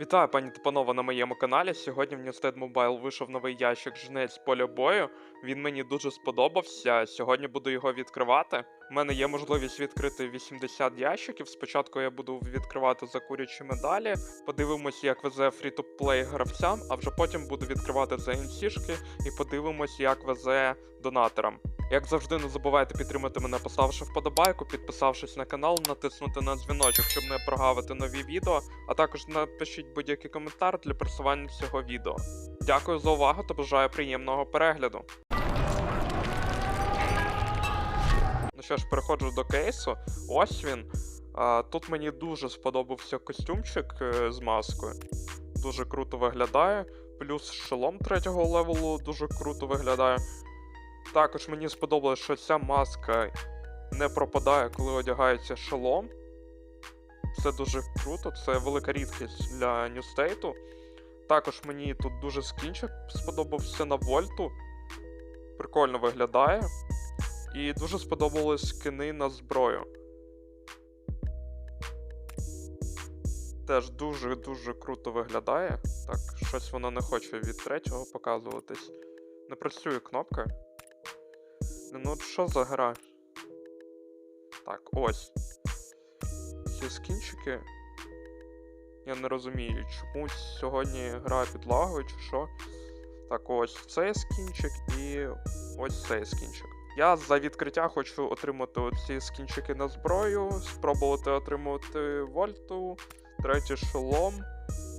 Вітаю, пані та панове, на моєму каналі. Сьогодні в Newstead Mobile вийшов новий ящик жнець поля бою. Він мені дуже сподобався. Сьогодні буду його відкривати. У мене є можливість відкрити 80 ящиків. Спочатку я буду відкривати за курячі медалі. Подивимось, як везе фрі-то-плей гравцям, а вже потім буду відкривати за NC-шки і подивимось, як везе донаторам. Як завжди, не забувайте підтримати мене, поставивши вподобайку, підписавшись на канал, натиснути на дзвіночок, щоб не прогавити нові відео, а також напишіть будь-який коментар для просування цього відео. Дякую за увагу та бажаю приємного перегляду. Ну що ж, переходжу до кейсу. Ось він. Тут мені дуже сподобався костюмчик е, з маскою. Дуже круто виглядає. Плюс шолом третього левелу дуже круто виглядає. Також мені сподобалось, що ця маска не пропадає, коли одягається шолом. Це дуже круто, це велика рідкість для ньюстейту. Також мені тут дуже скінчик сподобався на вольту. Прикольно виглядає. І дуже сподобались скини на зброю. Теж дуже-дуже круто виглядає. Так, щось воно не хоче від третього показуватись. Не працює кнопка. Ну от що за гра? Так, ось. Ці скінчики. Я не розумію, чомусь сьогодні гра підлагою чи що. Так, ось цей скінчик і ось цей скінчик. Я за відкриття хочу отримати оці скінчики на зброю, спробувати отримувати вольту, третій шолом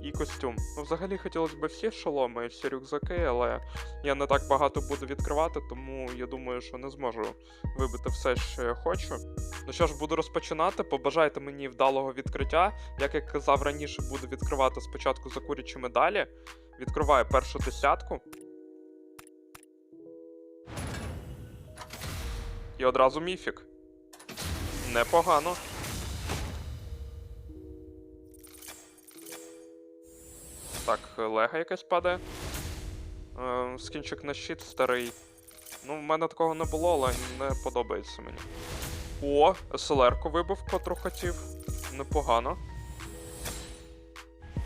і костюм. Ну, взагалі хотілося б всі шоломи, всі рюкзаки, але я не так багато буду відкривати, тому я думаю, що не зможу вибити все, що я хочу. Ну що ж, буду розпочинати. Побажайте мені вдалого відкриття. Як я казав раніше, буду відкривати спочатку за курячі медалі. Відкриваю першу десятку. І одразу міфік. Непогано. Так, лега якась падає. Е, скінчик на щит старий. Ну, в мене такого не було, але не подобається мені. О, СЛР-ку вибив, котру хотів. Непогано.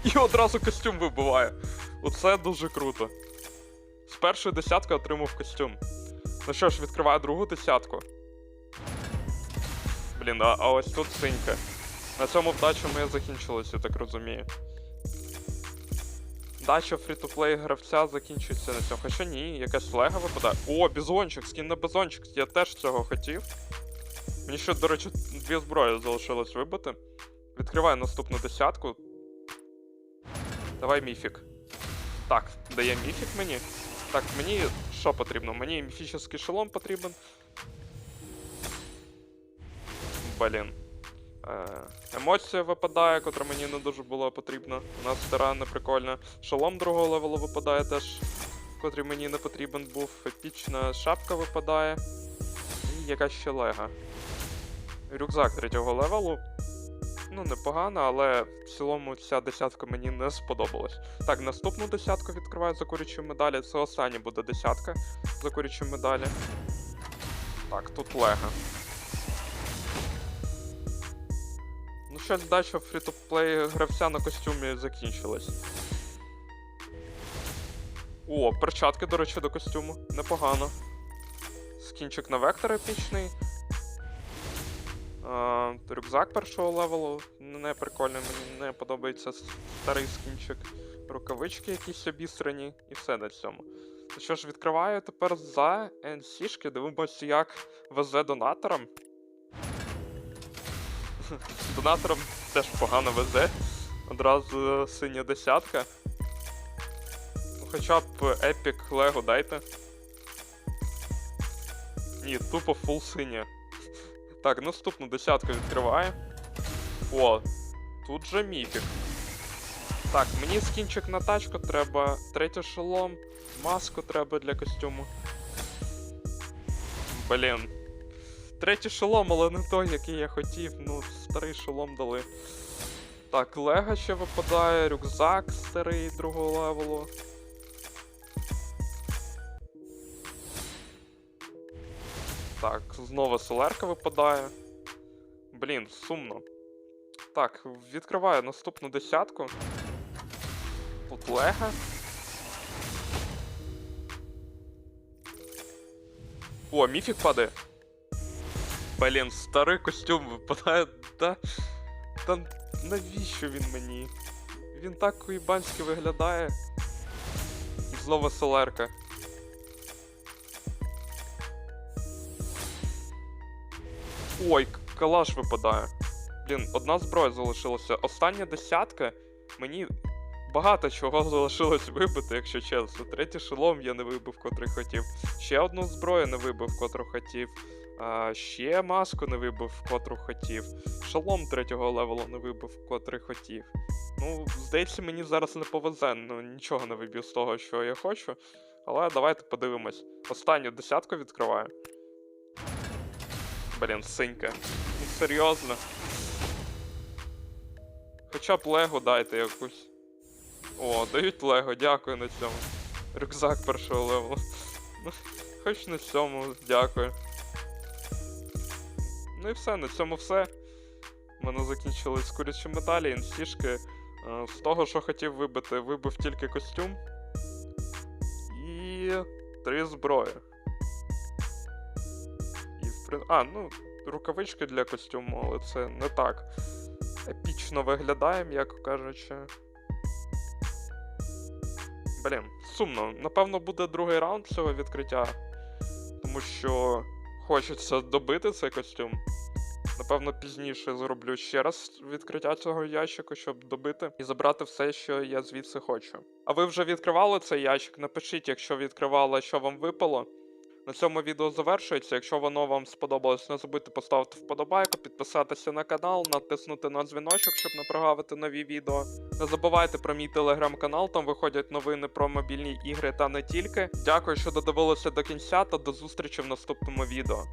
І одразу костюм вибиває. Оце дуже круто. З першої десятки отримав костюм. Ну що ж, відкриваю другу десятку. Блін, а, а ось тут синька. На цьому вдача моя закінчилась, я так розумію. Дача фрі-то-плей гравця закінчується на цьому. Хоча ні, якась лега випадає. О, бізончик, скін на бізончик. Я теж цього хотів. Мені ще, до речі, дві зброї залишилось вибити. Відкриваю наступну десятку. Давай міфік. Так, дає міфік мені. Так, мені що потрібно? Мені міфічний шолом потрібен. Блін. Е, Емоція випадає, котра мені не дуже була потрібна. Вона стара, не прикольна. Шолом другого левелу випадає теж, котрий мені не потрібен був. Епічна шапка випадає. І якась ще лега. Рюкзак третього левелу. Ну, непогано, але в цілому ця десятка мені не сподобалась. Так, наступну десятку відкриваю за курячі медалі. Це остання буде десятка за курячі медалі. Так, тут лега. Ну, щось дача фрі-то-плей гравця на костюмі закінчилась. О, перчатки, до речі, до костюму. Непогано. Скінчик на вектор епічний. А, рюкзак першого левелу. Не прикольний, мені не подобається старий скінчик. Рукавички якісь обісрані, і все на цьому. Що ж, відкриваю тепер за NC-шки, дивимося, як везе донаторам. Донаторам теж погано везе. Одразу синя десятка. Хоча б епік Лего дайте. Ні, тупо фул синя. Так, наступну десятку відкриваю. О, тут же міфік. Так, мені скінчик на тачку треба, третій шолом, маску треба для костюму. Блін. Третій шолом, але не той, який я хотів. Ну, старий шолом дали. Так, Лего ще випадає, рюкзак старий другого левелу. Так, знову селерка випадає. Блін, сумно. Так, відкриваю наступну десятку. От Лего. О, міфік падає. Блін, старий костюм випадає. Та. Та навіщо він мені? Він так уїбанськи виглядає. Знову селерка. Ой, калаш випадає. Блін, одна зброя залишилася. Остання десятка. Мені багато чого залишилось вибити, якщо чесно. Третій шолом я не вибив, котрий хотів. Ще одну зброю не вибив, котру хотів. Ще маску не вибив, котру хотів. Шолом третього левелу не вибив, котрий хотів. Ну, здається, мені зараз не повезе. Ну, нічого не виб'ю з того, що я хочу. Але давайте подивимось. Останню десятку відкриваю. Блін, синька. Ну серйозно. Хоча б Лего дайте якусь. О, дають Лего, дякую на цьому. Рюкзак першого левелу. Ну, хоч на цьому, дякую. Ну і все, на цьому все. У мене закінчились курячі медалі, інстішки. Е, З того, що хотів вибити, вибив тільки костюм. І три зброї. І в при... А, ну, рукавички для костюму, але це не так епічно виглядає, м'яко кажучи. Блін, сумно. Напевно, буде другий раунд цього відкриття. Тому що хочеться добити цей костюм. Напевно, пізніше зроблю ще раз відкриття цього ящику, щоб добити і забрати все, що я звідси хочу. А ви вже відкривали цей ящик? Напишіть, якщо відкривали, що вам випало. На цьому відео завершується. Якщо воно вам сподобалось, не забудьте поставити вподобайку, підписатися на канал, натиснути на дзвіночок, щоб не прогавити нові відео. Не забувайте про мій телеграм-канал, там виходять новини про мобільні ігри та не тільки. Дякую, що додивилися до кінця та до зустрічі в наступному відео.